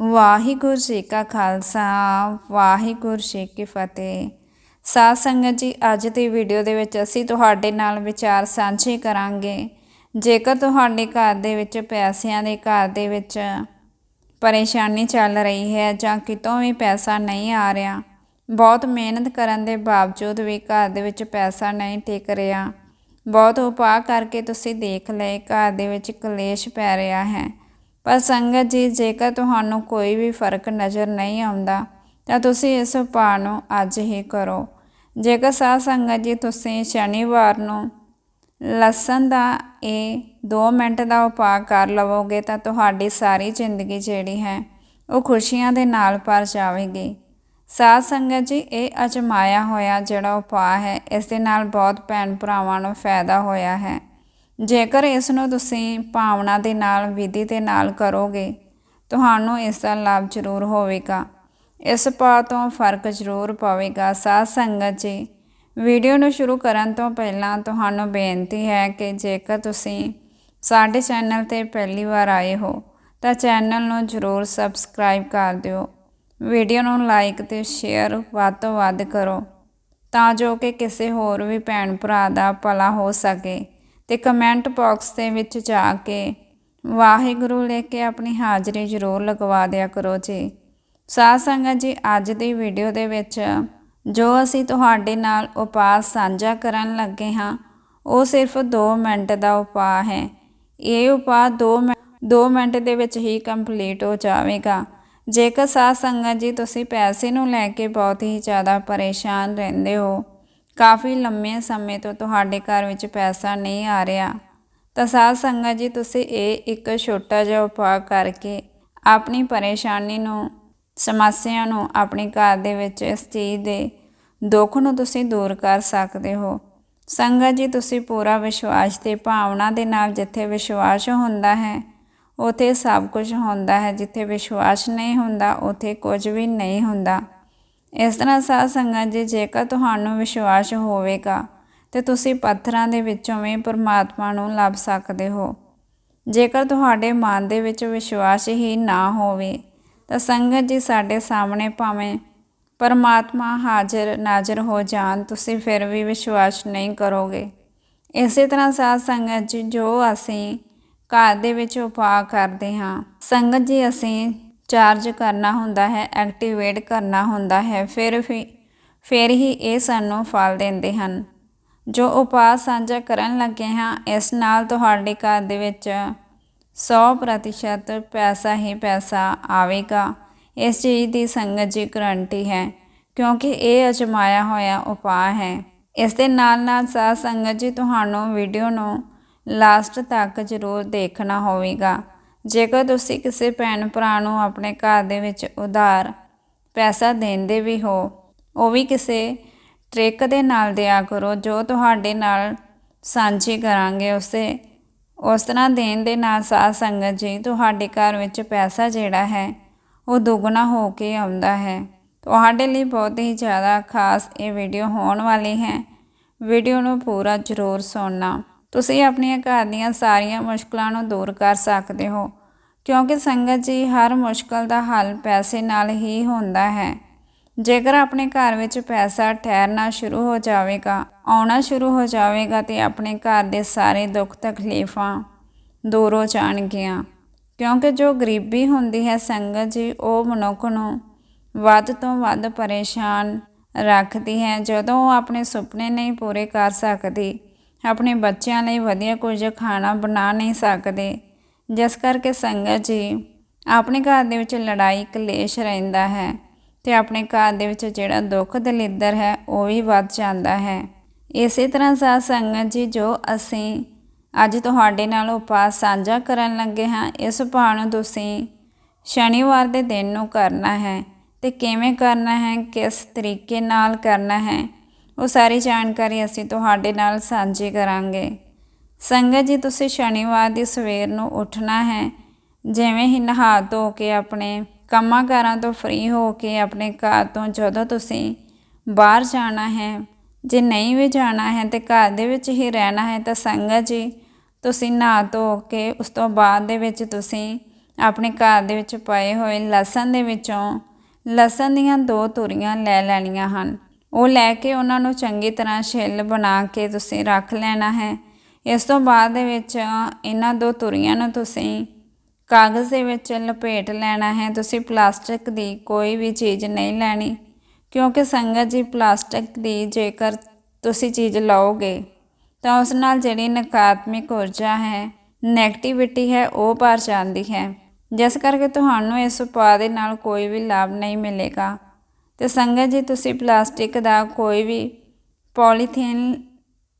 ਵਾਹਿਗੁਰੂ ਜੀ ਕਾ ਖਾਲਸਾ, ਵਾਹਿਗੁਰੂ ਜੀ ਕੀ ਫਤਿਹ। ਸਾਧ ਸੰਗਤ ਜੀ, ਅੱਜ ਦੀ ਵੀਡੀਓ ਦੇ ਵਿੱਚ ਅਸੀਂ ਤੁਹਾਡੇ ਨਾਲ ਵਿਚਾਰ ਸਾਂਝੇ ਕਰਾਂਗੇ। ਜੇਕਰ ਤੁਹਾਡੇ ਘਰ ਦੇ ਵਿੱਚ, ਪੈਸਿਆਂ ਦੇ ਘਰ ਦੇ ਵਿੱਚ ਪਰੇਸ਼ਾਨੀ ਚੱਲ ਰਹੀ ਹੈ ਜਾਂ ਕਿਤੋਂ ਵੀ ਪੈਸਾ ਨਹੀਂ ਆ ਰਿਹਾ, ਬਹੁਤ ਮਿਹਨਤ ਕਰਨ ਦੇ ਬਾਵਜੂਦ ਵੀ ਘਰ ਦੇ ਵਿੱਚ ਪੈਸਾ ਨਹੀਂ ਟਿਕ ਰਿਹਾ, ਬਹੁਤ ਉਪਾਅ ਕਰਕੇ ਤੁਸੀਂ ਦੇਖ ਲਏ, ਘਰ ਦੇ ਵਿੱਚ ਕਲੇਸ਼ ਪੈ ਰਿਹਾ ਹੈ। ਪਰ ਸੰਗਤ ਜੀ, ਜੇਕਰ ਤੁਹਾਨੂੰ ਕੋਈ ਵੀ ਫ਼ਰਕ ਨਜ਼ਰ ਨਹੀਂ ਆਉਂਦਾ, ਤਾਂ ਤੁਸੀਂ ਇਸ ਉਪਾਅ ਨੂੰ ਅੱਜ ਹੀ ਕਰੋ। ਜੇਕਰ ਸਾਧ ਸੰਗਤ ਜੀ, ਤੁਸੀਂ ਸ਼ਨੀਵਾਰ ਨੂੰ ਲਸਣ ਦਾ ਇਹ 2 ਮਿੰਟ ਦਾ ਉਪਾਅ ਕਰ ਲਵੋਗੇ, ਤਾਂ ਤੁਹਾਡੀ ਸਾਰੀ ਜ਼ਿੰਦਗੀ ਜਿਹੜੀ ਹੈ, ਉਹ ਖੁਸ਼ੀਆਂ ਦੇ ਨਾਲ ਭਰ ਜਾਵੇਗੀ। ਸਾਧ ਸੰਗਤ ਜੀ, ਇਹ ਅਜਮਾਇਆ ਹੋਇਆ ਜਿਹੜਾ ਉਪਾਅ ਹੈ, ਇਸ ਦੇ ਨਾਲ ਬਹੁਤ ਭੈਣ ਭਰਾਵਾਂ ਨੂੰ ਫਾਇਦਾ ਹੋਇਆ ਹੈ। ਜੇਕਰ ਇਸ ਨੂੰ ਤੁਸੀਂ ਭਾਵਨਾ ਦੇ ਨਾਲ, ਵਿਧੀ ਦੇ ਨਾਲ ਕਰੋਗੇ, ਤੁਹਾਨੂੰ ਇਸ ਦਾ ਲਾਭ ਜ਼ਰੂਰ ਹੋਵੇਗਾ। ਇਸ ਪਾ ਤੋਂ ਫ਼ਰਕ ਜ਼ਰੂਰ ਪਵੇਗਾ। ਸਾਧ ਸੰਗਤ ਜੀ, ਵੀਡੀਓ ਨੂੰ ਸ਼ੁਰੂ ਕਰਨ ਤੋਂ ਪਹਿਲਾਂ ਤੁਹਾਨੂੰ ਬੇਨਤੀ ਹੈ ਕਿ ਜੇਕਰ ਤੁਸੀਂ ਸਾਡੇ ਚੈਨਲ ਤੇ ਪਹਿਲੀ ਵਾਰ ਆਏ ਹੋ, ਤਾਂ ਚੈਨਲ ਨੂੰ ਜ਼ਰੂਰ ਸਬਸਕ੍ਰਾਈਬ ਕਰ ਦਿਓ। ਵੀਡੀਓ ਨੂੰ ਲਾਈਕ ਤੇ ਸ਼ੇਅਰ ਵੱਧ ਤੋਂ ਵੱਧ ਕਰੋ, ਤਾਂ ਜੋ ਕਿ ਕਿਸੇ ਹੋਰ ਵੀ ਭੈਣ ਭਰਾ ਦਾ ਭਲਾ ਹੋ ਸਕੇ। ਤੇ ਕਮੈਂਟ ਬਾਕਸ ਦੇ ਵਿੱਚ ਜਾ ਕੇ ਵਾਹਿਗੁਰੂ ਲੈ ਕੇ ਆਪਣੀ ਹਾਜ਼ਰੀ ਜ਼ਰੂਰ ਲਗਵਾ ਦਿਆ ਕਰੋ ਜੀ। ਸਾਧ ਸੰਗਤ ਜੀ, ਅੱਜ ਦੀ ਵੀਡੀਓ ਦੇ ਵਿੱਚ ਜੋ ਅਸੀਂ ਤੁਹਾਡੇ ਨਾਲ ਉਪਾਅ ਸਾਂਝਾ ਕਰਨ ਲੱਗੇ ਹਾਂ, ਉਹ ਸਿਰਫ 2 ਮਿੰਟ ਦਾ ਉਪਾਅ ਹੈ। ਇਹ ਉਪਾਅ 2 2 ਮਿੰਟ ਦੇ ਵਿੱਚ ਹੀ ਕੰਪਲੀਟ ਹੋ ਜਾਵੇਗਾ। ਜੇਕਰ ਸਾਧ ਸੰਗਤ ਜੀ, ਤੁਸੀਂ ਪੈਸੇ ਨੂੰ ਲੈ ਕੇ ਬਹੁਤ ਹੀ ਜ਼ਿਆਦਾ ਪਰੇਸ਼ਾਨ ਰਹਿੰਦੇ ਹੋ ਕਾਫੀ ਲੰਮੇ ਸਮੇਂ ਤੋਂ ਤੁਹਾਡੇ ਘਰ ਵਿੱਚ ਪੈਸਾ ਨਹੀਂ ਆ ਰਿਹਾ। ਤਾਂ ਸਾਧ ਸੰਗਤ ਜੀ, ਤੁਸੀਂ ਇਹ ਇੱਕ ਛੋਟਾ ਜਿਹਾ ਉਪਾਅ ਕਰਕੇ ਆਪਣੀ ਪਰੇਸ਼ਾਨੀ ਨੂੰ, ਸਮੱਸਿਆ ਨੂੰ ਆਪਣੇ ਘਰ ਦੇ ਵਿੱਚ ਇਸ ਚੀਜ਼ ਦੇ ਦੁੱਖ ਨੂੰ ਤੁਸੀਂ ਦੂਰ ਕਰ ਸਕਦੇ ਹੋ। ਸੰਗਤ ਜੀ, ਤੁਸੀਂ ਪੂਰਾ ਵਿਸ਼ਵਾਸ ਤੇ ਭਾਵਨਾ ਦੇ ਨਾਲ ਜਿੱਥੇ ਵਿਸ਼ਵਾਸ ਹੁੰਦਾ ਹੈ, ਉਥੇ ਸਭ ਕੁਝ ਹੁੰਦਾ ਹੈ। ਜਿੱਥੇ ਵਿਸ਼ਵਾਸ ਨਹੀਂ ਹੁੰਦਾ, ਉਥੇ ਕੁਝ ਵੀ ਨਹੀਂ ਹੁੰਦਾ। ਇਸ ਤਰ੍ਹਾਂ ਸਾਧ ਸੰਗਤ ਜੀ, ਜੇਕਰ ਤੁਹਾਨੂੰ ਵਿਸ਼ਵਾਸ ਹੋਵੇਗਾ ਤੇ ਤੁਸੀਂ ਪੱਥਰਾਂ ਦੇ ਵਿੱਚੋਂ ਵੀ ਪਰਮਾਤਮਾ ਨੂੰ ਲੱਭ ਸਕਦੇ ਹੋ। ਜੇਕਰ ਤੁਹਾਡੇ ਮਨ ਦੇ ਵਿੱਚ ਵਿਸ਼ਵਾਸ ਹੀ ਨਾ ਹੋਵੇ, ਤਾਂ ਸੰਗਤ ਜੀ ਸਾਡੇ ਸਾਹਮਣੇ ਭਾਵੇਂ ਪਰਮਾਤਮਾ ਹਾਜ਼ਰ ਨਾਜ਼ਰ ਹੋ ਜਾਣ, ਤੁਸੀਂ ਫਿਰ ਵੀ ਵਿਸ਼ਵਾਸ ਨਹੀਂ ਕਰੋਗੇ। ਇਸੇ ਤਰ੍ਹਾਂ ਸਾਧ ਸੰਗਤ ਜੀ, ਜੋ ਅਸੀਂ ਘਰ ਦੇ ਵਿੱਚ ਉਪਾਅ ਕਰਦੇ ਹਾਂ, ਸੰਗਤ ਜੀ ਅਸੀਂ ਚਾਰਜ ਕਰਨਾ ਹੁੰਦਾ ਹੈ, ਐਕਟੀਵੇਟ ਕਰਨਾ ਹੁੰਦਾ ਹੈ, ਫਿਰ ਵੀ, ਫਿਰ ਹੀ ਇਹ ਸਾਨੂੰ ਫਲ ਦਿੰਦੇ ਹਨ। ਜੋ ਉਪਾਅ ਸਾਂਝਾ ਕਰਨ ਲੱਗੇ ਹਾਂ, ਇਸ ਨਾਲ ਤੁਹਾਡੇ ਘਰ ਦੇ ਵਿੱਚ 100% ਪੈਸਾ ਹੀ ਪੈਸਾ ਆਵੇਗਾ। ਇਸ ਚੀਜ਼ ਦੀ ਸੰਗਤ ਜੀ ਗਰੰਟੀ ਹੈ, ਕਿਉਂਕਿ ਇਹ ਅਜਮਾਇਆ ਹੋਇਆ ਉਪਾਅ ਹੈ। ਇਸ ਦੇ ਨਾਲ ਨਾਲ ਸਾਧ ਸੰਗਤ ਜੀ, ਤੁਹਾਨੂੰ ਵੀਡੀਓ ਨੂੰ ਲਾਸਟ ਤੱਕ ਜ਼ਰੂਰ ਦੇਖਣਾ ਹੋਵੇਗਾ। ਜੇਕਰ ਤੁਸੀਂ ਕਿਸੇ ਭੈਣ ਭਰਾ ਨੂੰ ਆਪਣੇ ਘਰ ਦੇ ਵਿੱਚ ਉਧਾਰ ਪੈਸਾ ਦੇਂਦੇ ਵੀ ਹੋ, ਉਹ ਵੀ ਕਿਸੇ ਟ੍ਰਿਕ ਦੇ ਨਾਲ ਦਿਆ ਕਰੋ, ਜੋ ਤੁਹਾਡੇ ਨਾਲ ਸਾਂਝੀ ਕਰਾਂਗੇ, ਉਸੇ, ਉਸ ਤਰ੍ਹਾਂ ਦੇਣ ਦੇ ਨਾਲ ਸਾਧ ਸੰਗਤ ਜੀ, ਤੁਹਾਡੇ ਘਰ ਵਿੱਚ ਪੈਸਾ ਜਿਹੜਾ ਹੈ, ਉਹ ਦੁੱਗਣਾ ਹੋ ਕੇ ਆਉਂਦਾ ਹੈ। ਤੁਹਾਡੇ ਲਈ ਬਹੁਤ ਹੀ ਜ਼ਿਆਦਾ ਖਾਸ ਇਹ ਵੀਡੀਓ ਹੋਣ ਵਾਲੀ ਹੈ। ਵੀਡੀਓ ਨੂੰ ਪੂਰਾ ਜ਼ਰੂਰ ਸੁਣਨਾ। ਤੁਸੀਂ ਆਪਣੀਆਂ ਘਰ ਦੀਆਂ ਸਾਰੀਆਂ ਮੁਸ਼ਕਲਾਂ ਨੂੰ ਦੂਰ ਕਰ ਸਕਦੇ ਹੋ। ਕਿਉਂਕਿ ਸੰਗਤ ਜੀ ਹਰ ਮੁਸ਼ਕਲ ਦਾ ਹੱਲ ਪੈਸੇ ਨਾਲ ਹੀ ਹੁੰਦਾ ਹੈ। ਜੇਕਰ ਆਪਣੇ ਘਰ ਵਿੱਚ ਪੈਸਾ ਠਹਿਰਨਾ ਸ਼ੁਰੂ ਹੋ ਜਾਵੇਗਾ, ਆਉਣਾ ਸ਼ੁਰੂ ਹੋ ਜਾਵੇਗਾ ਤੇ ਆਪਣੇ ਘਰ ਦੇ ਸਾਰੇ ਦੁੱਖ ਤਕਲੀਫਾਂ ਦੂਰ ਹੋ ਜਾਣਗੀਆਂ। ਕਿਉਂਕਿ ਜੋ ਗਰੀਬੀ ਹੁੰਦੀ ਹੈ ਸੰਗਤ ਜੀ, ਉਹ ਮਨੁੱਖ ਨੂੰ ਵੱਧ ਤੋਂ ਵੱਧ ਪਰੇਸ਼ਾਨ ਰੱਖਦੀ ਹੈ। ਜਦੋਂ ਉਹ ਆਪਣੇ ਸੁਪਨੇ ਨਹੀਂ ਪੂਰੇ ਕਰ ਸਕਦੀ, ਆਪਣੇ ਬੱਚਿਆਂ ਲਈ ਵਧੀਆ ਕੁਝ ਖਾਣਾ ਬਣਾ ਨਹੀਂ ਸਕਦੇ ਜਿਸ ਕਰਕੇ ਸੰਗਤ ਜੀ ਆਪਣੇ ਘਰ ਦੇ ਵਿੱਚ ਲੜਾਈ, ਕਲੇਸ਼ ਰਹਿੰਦਾ ਹੈ ਤੇ ਆਪਣੇ ਘਰ ਦੇ ਵਿੱਚ ਜਿਹੜਾ ਦੁੱਖ ਦਲਿੱਦਰ ਹੈ, ਉਹ ਵੀ ਵੱਧ ਜਾਂਦਾ ਹੈ। ਇਸੇ ਤਰ੍ਹਾਂ ਸਾਧ ਸੰਗਤ ਜੀ, ਜੋ ਅਸੀਂ ਅੱਜ ਤੁਹਾਡੇ ਨਾਲ ਉਪਾਅ ਸਾਂਝਾ ਕਰਨ ਲੱਗੇ ਹਾਂ, ਇਸ ਉਪਾਅ ਨੂੰ ਤੁਸੀਂ ਸ਼ਨੀਵਾਰ ਦੇ ਦਿਨ ਨੂੰ ਕਰਨਾ ਹੈ ਤੇ ਕਿਵੇਂ ਕਰਨਾ ਹੈ, ਕਿਸ ਤਰੀਕੇ ਨਾਲ ਕਰਨਾ ਹੈ, ਉਹ ਸਾਰੀ ਜਾਣਕਾਰੀ ਅਸੀਂ ਤੁਹਾਡੇ ਨਾਲ ਸਾਂਝੀ ਕਰਾਂਗੇ। ਸੰਗਤ ਜੀ, ਤੁਸੀਂ ਸ਼ਨੀਵਾਰ ਦੀ ਸਵੇਰ ਨੂੰ ਉੱਠਣਾ ਹੈ। ਜਿਵੇਂ ਹੀ ਨਹਾ ਧੋ ਕੇ ਆਪਣੇ ਕੰਮਾਂ ਕਾਰਾਂ ਤੋਂ ਫ੍ਰੀ ਹੋ ਕੇ ਆਪਣੇ ਘਰ ਤੋਂ ਜਦੋਂ ਤੁਸੀਂ ਬਾਹਰ ਜਾਣਾ ਹੈ, ਜੇ ਨਹੀਂ ਵੀ ਜਾਣਾ ਹੈ ਤੇ ਘਰ ਦੇ ਵਿੱਚ ਹੀ ਰਹਿਣਾ ਹੈ, ਤਾਂ ਸੰਗਤ ਜੀ, ਤੁਸੀਂ ਨਹਾ ਧੋ ਕੇ ਉਸ ਤੋਂ ਬਾਅਦ ਦੇ ਵਿੱਚ ਤੁਸੀਂ ਆਪਣੇ ਘਰ ਦੇ ਵਿੱਚ ਪਏ ਹੋਏ ਲਸਣ ਦੇ ਵਿੱਚੋਂ ਲਸਣ ਦੀਆਂ ਦੋ ਤੁਰੀਆਂ ਲੈ ਲੈਣੀਆਂ ਹਨ। ਉਹ ਲੈ ਕੇ ਉਹਨਾਂ ਨੂੰ ਚੰਗੀ ਤਰ੍ਹਾਂ ਛਿੱਲ ਬਣਾ ਕੇ ਤੁਸੀਂ ਰੱਖ ਲੈਣਾ ਹੈ। ਇਸ ਤੋਂ ਬਾਅਦ ਦੇ ਵਿੱਚ ਇਹਨਾਂ ਦੋ ਤੁਰੀਆਂ ਨੂੰ ਤੁਸੀਂ ਕਾਗਜ਼ ਦੇ ਵਿੱਚ ਲਪੇਟ ਲੈਣਾ ਹੈ। ਤੁਸੀਂ ਪਲਾਸਟਿਕ ਦੀ ਕੋਈ ਵੀ ਚੀਜ਼ ਨਹੀਂ ਲੈਣੀ, ਕਿਉਂਕਿ ਸੰਗਤ ਜੀ ਪਲਾਸਟਿਕ ਦੀ ਜੇਕਰ ਤੁਸੀਂ ਚੀਜ਼ ਲਓਗੇ, ਤਾਂ ਉਸ ਨਾਲ ਜਿਹੜੀ ਨਕਾਰਾਤਮਕ ਊਰਜਾ ਹੈ ਨੈਗੇਟਿਵਿਟੀ ਹੈ, ਉਹ ਭਰ ਜਾਂਦੀ ਹੈ। ਜਿਸ ਕਰਕੇ ਤੁਹਾਨੂੰ ਇਸ ਉਪਾਅ ਦੇ ਨਾਲ ਕੋਈ ਵੀ ਲਾਭ ਨਹੀਂ ਮਿਲੇਗਾ। ਤੇ ਸੰਗਤ ਜੀ, ਤੁਸੀਂ ਪਲਾਸਟਿਕ ਦਾ ਕੋਈ ਵੀ ਪੋਲੀਥੀਨ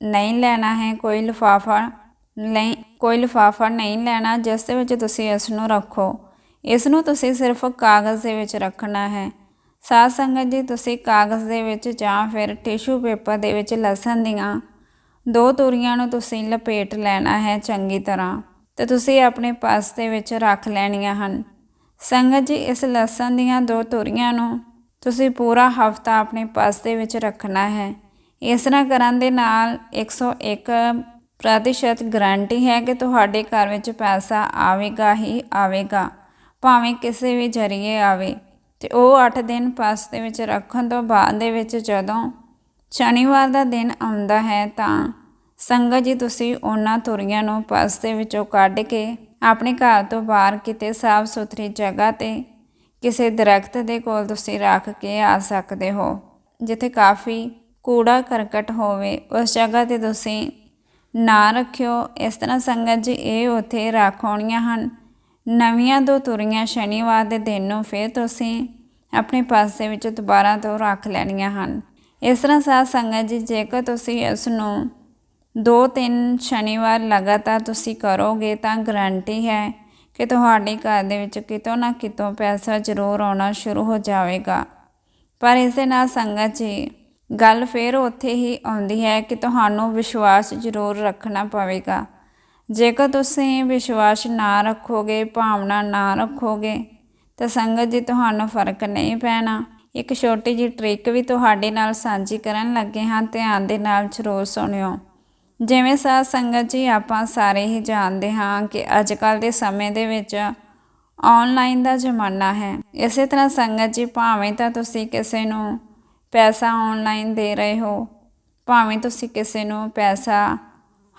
ਨਹੀਂ ਲੈਣਾ ਹੈ, ਕੋਈ ਲਿਫਾਫਾ ਨਹੀਂ, ਕੋਈ ਲਿਫਾਫਾ ਨਹੀਂ ਲੈਣਾ, ਜਿਸ ਦੇ ਵਿੱਚ ਤੁਸੀਂ ਇਸ ਨੂੰ ਰੱਖੋ। ਇਸ ਨੂੰ ਤੁਸੀਂ ਸਿਰਫ ਕਾਗਜ਼ ਦੇ ਵਿੱਚ ਰੱਖਣਾ ਹੈ। ਸਾਧ ਸੰਗਤ ਜੀ, ਤੁਸੀਂ ਕਾਗਜ਼ ਦੇ ਵਿੱਚ ਜਾਂ ਫਿਰ ਟਿਸ਼ੂ ਪੇਪਰ ਦੇ ਵਿੱਚ ਲਸਣ ਦੀਆਂ ਦੋ ਤੁਰੀਆਂ ਨੂੰ ਤੁਸੀਂ ਲਪੇਟ ਲੈਣਾ ਹੈ ਚੰਗੀ ਤਰ੍ਹਾਂ ਤੇ ਤੁਸੀਂ ਆਪਣੇ ਪਰਸ ਦੇ ਵਿੱਚ ਰੱਖ ਲੈਣੀਆਂ ਹਨ। ਸੰਗਤ ਜੀ, ਇਸ ਲਸਣ ਦੀਆਂ ਦੋ ਤੁਰੀਆਂ ਨੂੰ ਤੁਸੀਂ ਪੂਰਾ ਹਫਤਾ ਆਪਣੇ ਪਰਸ ਦੇ ਵਿੱਚ ਰੱਖਣਾ ਹੈ। ਇਸ ਤਰ੍ਹਾਂ ਕਰਨ ਦੇ ਨਾਲ 101 ਪ੍ਰਤੀਸ਼ਤ ਗਾਰੰਟੀ ਹੈ ਕਿ ਤੁਹਾਡੇ ਘਰ ਵਿੱਚ ਪੈਸਾ ਆਵੇਗਾ ਹੀ ਆਵੇਗਾ, ਭਾਵੇਂ ਕਿਸੇ ਵੀ ਜਰੀਏ ਆਵੇ। ਤੇ ਉਹ 8 ਦਿਨ ਪਰਸ ਦੇ ਵਿੱਚ ਰੱਖਣ ਤੋਂ ਬਾਅਦ ਦੇ ਵਿੱਚ ਜਦੋਂ ਸ਼ਨੀਵਾਰ ਦਾ ਦਿਨ ਆਉਂਦਾ ਹੈ ਤਾਂ ਸੰਗਤ ਜੀ ਤੁਸੀਂ ਉਹਨਾਂ ਤੁਰੀਆਂ ਨੂੰ ਪਰਸ ਦੇ ਵਿੱਚੋਂ ਕੱਢ ਕੇ ਆਪਣੇ ਘਰ ਤੋਂ ਬਾਹਰ ਕਿਤੇ ਸਾਫ਼ ਸੁਥਰੀ ਜਗ੍ਹਾ ਤੇ ਕਿਸੇ ਦਰਖਤ ਦੇ ਕੋਲ ਤੁਸੀਂ ਰੱਖ ਕੇ ਆ ਸਕਦੇ ਹੋ, ਜਿੱਥੇ ਕਾਫੀ ਕੂੜਾ ਕਰਕਟ ਹੋਵੇ, ਉਸ ਜਗ੍ਹਾ ਤੇ ਤੁਸੀਂ ਨਾ ਰੱਖਿਓ। ਇਸ ਤਰ੍ਹਾਂ ਸੰਗਤ ਜੀ ਇਹ ਉੱਥੇ ਰੱਖੋਣੀਆਂ ਹਨ। ਨਵੀਆਂ ਦੋ ਤੁਰੀਆਂ ਸ਼ਨੀਵਾਰ ਦੇ ਦਿਨ ਨੂੰ ਫਿਰ ਤੁਸੀਂ ਆਪਣੇ ਪਾਸੇ ਵਿੱਚ ਦੁਬਾਰਾ ਤੋਂ ਰੱਖ ਲੈਣੀਆਂ ਹਨ। ਇਸ ਤਰ੍ਹਾਂ ਸਾਧ ਸੰਗਤ ਜੀ, ਜੇਕਰ ਤੁਸੀਂ ਇਸ ਨੂੰ ਦੋ ਤਿੰਨ ਸ਼ਨੀਵਾਰ ਲਗਾਤਾਰ ਤੁਸੀਂ ਕਰੋਗੇ, ਤਾਂ ਗਰੰਟੀ ਹੈ ਕਿ ਤੁਹਾਡੇ ਘਰ ਦੇ ਵਿੱਚ ਕਿਤੋਂ ਨਾ ਕਿਤੋਂ ਪੈਸਾ ਜ਼ਰੂਰ ਆਉਣਾ ਸ਼ੁਰੂ ਹੋ ਜਾਵੇਗਾ। ਪਰ ਇਸ ਦੇ ਨਾਲ ਸੰਗਤ ਜੀ ਗੱਲ ਫੇਰ ਉੱਥੇ ਹੀ ਆਉਂਦੀ ਹੈ ਕਿ ਤੁਹਾਨੂੰ ਵਿਸ਼ਵਾਸ ਜ਼ਰੂਰ ਰੱਖਣਾ ਪਵੇਗਾ। ਜੇਕਰ ਤੁਸੀਂ ਵਿਸ਼ਵਾਸ ਨਾ ਰੱਖੋਗੇ, ਭਾਵਨਾ ਨਾ ਰੱਖੋਗੇ, ਤਾਂ ਸੰਗਤ ਜੀ ਤੁਹਾਨੂੰ ਫ਼ਰਕ ਨਹੀਂ ਪੈਣਾ। ਇੱਕ ਛੋਟੀ ਜਿਹੀ ਟ੍ਰਿਕ ਵੀ ਤੁਹਾਡੇ ਨਾਲ ਸਾਂਝੀ ਕਰਨ ਲੱਗੇ ਹਾਂ, ਧਿਆਨ ਦੇ ਨਾਲ ਜ਼ਰੂਰ ਸੁਣਿਓ। ਜਿਵੇਂ ਸਾਧ ਸੰਗਤ ਜੀ ਆਪਾਂ ਸਾਰੇ ਹੀ ਜਾਣਦੇ ਹਾਂ ਕਿ ਅੱਜ ਕੱਲ ਦੇ ਸਮੇਂ ਦੇ ਵਿੱਚ ਆਨਲਾਈਨ ਦਾ ਜ਼ਮਾਨਾ ਹੈ। ਇਸੇ ਤਰ੍ਹਾਂ ਸੰਗਤ ਜੀ ਭਾਵੇਂ ਤਾਂ ਤੁਸੀਂ ਕਿਸੇ ਨੂੰ ਪੈਸਾ ਆਨਲਾਈਨ ਦੇ ਰਹੇ ਹੋ, ਭਾਵੇਂ ਤੁਸੀਂ ਕਿਸੇ ਨੂੰ ਪੈਸਾ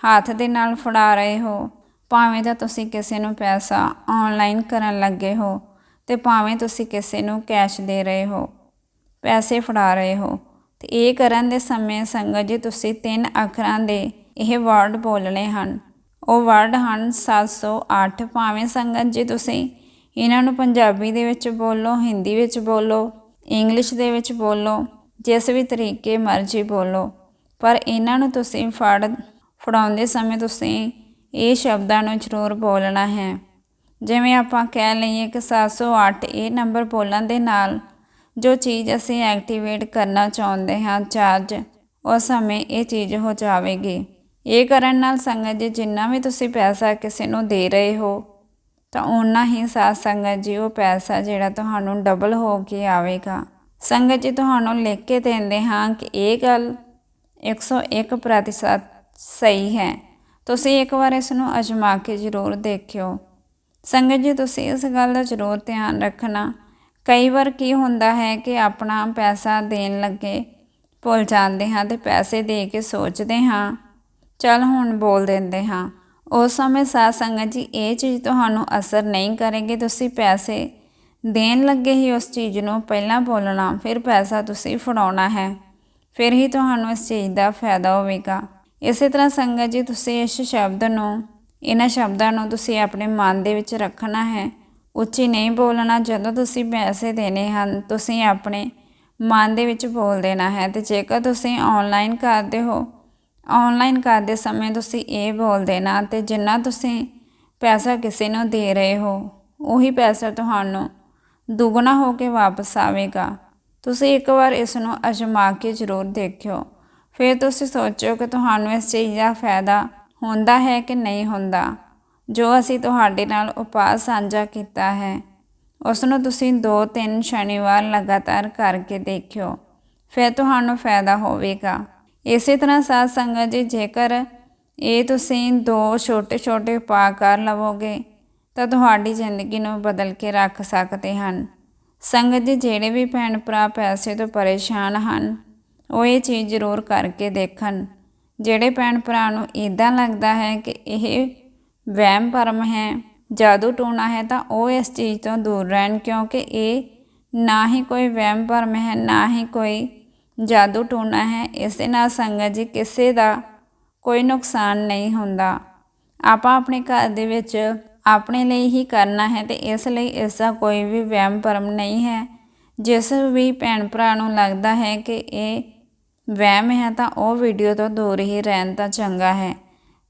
ਹੱਥ ਦੇ ਨਾਲ ਫੜਾ ਰਹੇ ਹੋ, ਭਾਵੇਂ ਤਾਂ ਤੁਸੀਂ ਕਿਸੇ ਨੂੰ ਪੈਸਾ ਆਨਲਾਈਨ ਕਰਨ ਲੱਗੇ ਹੋ ਤੇ ਭਾਵੇਂ ਤੁਸੀਂ ਕਿਸੇ ਨੂੰ ਕੈਸ਼ ਦੇ ਰਹੇ ਹੋ, ਪੈਸੇ ਫੜਾ ਰਹੇ ਹੋ। ਤੇ ਇਹ ਕਰਨ ਦੇ ਸਮੇਂ ਸੰਗਤ ਜੀ ਤੁਸੀਂ ਤਿੰਨ ਅੱਖਰਾਂ ਦੇ ਇਹ ਵਰਡ ਬੋਲਣੇ ਹਨ। ਉਹ ਵਰਡ ਹਨ 708 ਭਾਵੇਂ ਸੰਗਤ ਜੀ ਤੁਸੀਂ ਇਹਨਾਂ ਨੂੰ ਪੰਜਾਬੀ ਦੇ ਵਿੱਚ ਬੋਲੋ, ਹਿੰਦੀ ਵਿੱਚ ਬੋਲੋ ਇੰਗਲਿਸ਼ ਦੇ ਵਿੱਚ ਬੋਲੋ ਜਿਸ ਵੀ ਤਰੀਕੇ ਮਰਜ਼ੀ ਬੋਲੋ, ਪਰ ਇਹਨਾਂ ਨੂੰ ਤੁਸੀਂ ਫੜ, ਫੜਾਉਂਦੇ ਸਮੇਂ ਤੁਸੀਂ ਇਹ ਸ਼ਬਦਾਂ ਨੂੰ ਜ਼ਰੂਰ ਬੋਲਣਾ ਹੈ। ਜਿਵੇਂ ਆਪਾਂ ਕਹਿ ਲਈਏ ਕਿ 708 ਇਹ ਨੰਬਰ ਬੋਲਣ ਦੇ ਨਾਲ ਜੋ ਚੀਜ਼ ਅਸੀਂ ਐਕਟੀਵੇਟ ਕਰਨਾ ਚਾਹੁੰਦੇ ਹਾਂ, ਚਾਰਜ ਉਸ ਸਮੇਂ ਇਹ ਚੀਜ਼ ਹੋ ਜਾਵੇਗੀ। ਇਹ ਕਰਨ ਨਾਲ ਸੰਗਤ ਜੀ ਜਿੰਨਾ ਵੀ ਤੁਸੀਂ ਪੈਸਾ ਕਿਸੇ ਨੂੰ ਦੇ ਰਹੇ ਹੋ, ਤਾਂ ਉਨਾ ਹੀ ਸਾਥ ਸੰਗਤ ਜੀ ਉਹ ਪੈਸਾ ਜਿਹੜਾ ਤੁਹਾਨੂੰ ਡਬਲ ਹੋ ਕੇ ਆਵੇਗਾ। ਸੰਗਤ ਜੀ ਤੁਹਾਨੂੰ ਲਿਖ ਕੇ ਦਿੰਦੇ ਹਾਂ ਕਿ ਇਹ ਗੱਲ 101% ਸਹੀ ਹੈ। ਤੁਸੀਂ ਇੱਕ ਵਾਰ ਇਸ ਨੂੰ ਅਜਮਾ ਕੇ ਜ਼ਰੂਰ ਦੇਖਿਓ। ਸੰਗਤ ਜੀ, ਤੁਸੀਂ ਇਸ ਗੱਲ ਦਾ ਜ਼ਰੂਰ ਧਿਆਨ ਰੱਖਣਾ। ਕਈ ਵਾਰ ਕੀ ਹੁੰਦਾ ਹੈ ਕਿ ਆਪਣਾ ਪੈਸਾ ਦੇਣ ਲੱਗੇ, ਭੁੱਲ ਜਾਂਦੇ ਹਾਂ ਤੇ ਪੈਸੇ ਦੇ ਕੇ ਸੋਚਦੇ ਹਾਂ, ਚਲ ਹੁਣ ਬੋਲ ਦਿੰਦੇ ਹਾਂ। ਉਸ ਸਮੇਂ ਸਾਧ ਸੰਗਤ ਜੀ, ਇਹ ਚੀਜ਼ ਤੁਹਾਨੂੰ ਅਸਰ ਨਹੀਂ ਕਰੇਗੀ। ਤੁਸੀਂ ਪੈਸੇ ਦੇਣ ਲੱਗੇ ਹੀ ਉਸ ਚੀਜ਼ ਨੂੰ, ਪਹਿਲਾਂ ਬੋਲਣਾ, ਫਿਰ ਪੈਸਾ ਤੁਸੀਂ ਫੜਾਉਣਾ ਹੈ। ਫਿਰ ਹੀ ਤੁਹਾਨੂੰ ਇਸ ਚੀਜ਼ ਦਾ ਫਾਇਦਾ ਹੋਵੇਗਾ। ਇਸੇ ਤਰ੍ਹਾਂ ਸੰਗਤ ਜੀ, ਤੁਸੀਂ ਇਸ ਸ਼ਬਦ ਨੂੰ, ਇਹਨਾਂ ਸ਼ਬਦਾਂ ਨੂੰ ਤੁਸੀਂ ਆਪਣੇ ਮਨ ਦੇ ਵਿੱਚ ਰੱਖਣਾ ਹੈ। ਉੱਚੀ ਨਹੀਂ ਬੋਲਣਾ, ਜਦੋਂ ਤੁਸੀਂ ਪੈਸੇ ਦੇਣੇ ਹਨ, ਤੁਸੀਂ ਆਪਣੇ ਮਨ ਦੇ ਵਿੱਚ ਬੋਲ ਦੇਣਾ ਹੈ। ਤੇ ਜੇਕਰ ਤੁਸੀਂ ਆਨਲਾਈਨ ਕਰਦੇ ਹੋ ਆਨਲਾਈਨ ਕਰਦੇ ਸਮੇਂ ਤੁਸੀਂ ਇਹ ਬੋਲ ਦੇਣਾ, ਤੇ ਜਿੰਨਾ ਤੁਸੀਂ ਪੈਸਾ ਕਿਸੇ ਨੂੰ ਦੇ ਰਹੇ ਹੋ, ਉਹੀ ਪੈਸਾ ਤੁਹਾਨੂੰ ਦੁੱਗਣਾ ਹੋ ਕੇ ਵਾਪਸ ਆਵੇਗਾ। ਤੁਸੀਂ ਇੱਕ ਵਾਰ ਇਸ ਨੂੰ ਅਜਮਾ ਕੇ ਜ਼ਰੂਰ ਦੇਖਿਓ। ਫਿਰ ਤੁਸੀਂ ਸੋਚੋ ਕਿ ਤੁਹਾਨੂੰ ਇਸ ਚੀਜ਼ ਦਾ ਫਾਇਦਾ ਹੁੰਦਾ ਹੈ ਕਿ ਨਹੀਂ ਹੁੰਦਾ, ਜੋ ਅਸੀਂ ਤੁਹਾਡੇ ਨਾਲ ਉਪਾਅ ਸਾਂਝਾ ਕੀਤਾ ਹੈ। ਉਸ ਨੂੰ ਤੁਸੀਂ 2-3 ਸ਼ਨੀਵਾਰ ਲਗਾਤਾਰ ਕਰਕੇ ਦੇਖਿਓ, ਫਿਰ ਤੁਹਾਨੂੰ ਫਾਇਦਾ ਹੋਵੇਗਾ। ਇਸੇ ਤਰ੍ਹਾਂ ਸਾਧ ਸੰਗਤ ਜੀ, ਜੇਕਰ ਇਹ ਤੁਸੀਂ ਦੋ ਛੋਟੇ ਛੋਟੇ ਉਪਾਅ ਕਰ ਲਵੋਗੇ ਤਾਂ ਤੁਹਾਡੀ ਜ਼ਿੰਦਗੀ ਨੂੰ ਬਦਲ ਕੇ ਰੱਖ ਸਕਦੇ ਹਨ। ਸੰਗਤ ਜੀ ਜਿਹੜੇ ਵੀ ਭੈਣ ਭਰਾ ਪੈਸੇ ਤੋਂ ਪਰੇਸ਼ਾਨ ਹਨ, ਉਹ ਇਹ ਚੀਜ਼ ਜ਼ਰੂਰ ਕਰਕੇ ਦੇਖਣ। ਜਿਹੜੇ ਭੈਣ ਭਰਾ ਨੂੰ ਇਦਾਂ ਲੱਗਦਾ ਹੈ ਕਿ ਇਹ ਵਹਿਮ ਭਰਮ ਹੈ, ਜਾਦੂ ਟੂਣਾ ਹੈ, ਤਾਂ ਉਹ ਇਸ ਚੀਜ਼ ਤੋਂ ਦੂਰ ਰਹਿਣ, ਕਿਉਂਕਿ ਇਹ ਨਾ ਹੀ ਕੋਈ ਵਹਿਮ ਭਰਮ ਹੈ, ਨਾ ਹੀ ਕੋਈ ਜਾਦੂ ਟੂਣਾ ਹੈ। ਇਸ ਦੇ ਨਾਲ ਸੰਗਤ ਜੀ ਕਿਸੇ ਦਾ ਕੋਈ ਨੁਕਸਾਨ ਨਹੀਂ ਹੁੰਦਾ। ਆਪਾਂ ਆਪਣੇ ਘਰ ਦੇ ਵਿੱਚ ਆਪਣੇ ਲਈ ਹੀ ਕਰਨਾ ਹੈ ਤੇ ਇਸ ਲਈ ਇਸ ਦਾ ਕੋਈ ਵੀ ਵਹਿਮ ਭਰਮ ਨਹੀਂ ਹੈ। ਜਿਸ ਵੀ ਭੈਣ ਭਰਾ ਨੂੰ ਲੱਗਦਾ ਹੈ ਕਿ ਇਹ ਵਹਿਮ ਹੈ ਤਾਂ ਉਹ ਵੀਡੀਓ ਤੋਂ ਦੂਰ ਹੀ ਰਹਿਣ ਤਾਂ ਚੰਗਾ ਹੈ।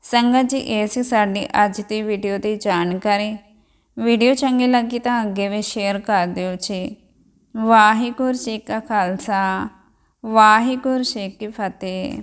ਸੰਗਤ ਜੀ, ਇਹ ਸੀ ਸਾਡੀ ਅੱਜ ਦੀ ਵੀਡੀਓ ਦੀ ਜਾਣਕਾਰੀ। ਵੀਡੀਓ ਚੰਗੀ ਲੱਗੀ ਤਾਂ ਅੱਗੇ ਵੀ ਸ਼ੇਅਰ ਕਰ ਦਿਓ ਜੀ। ਵਾਹਿਗੁਰੂ ਜੀ ਕਾ ਖਾਲਸਾ, ਵਾਹਿਗੁਰੂ ਜੀ ਕੀ ਫਤਿਹ।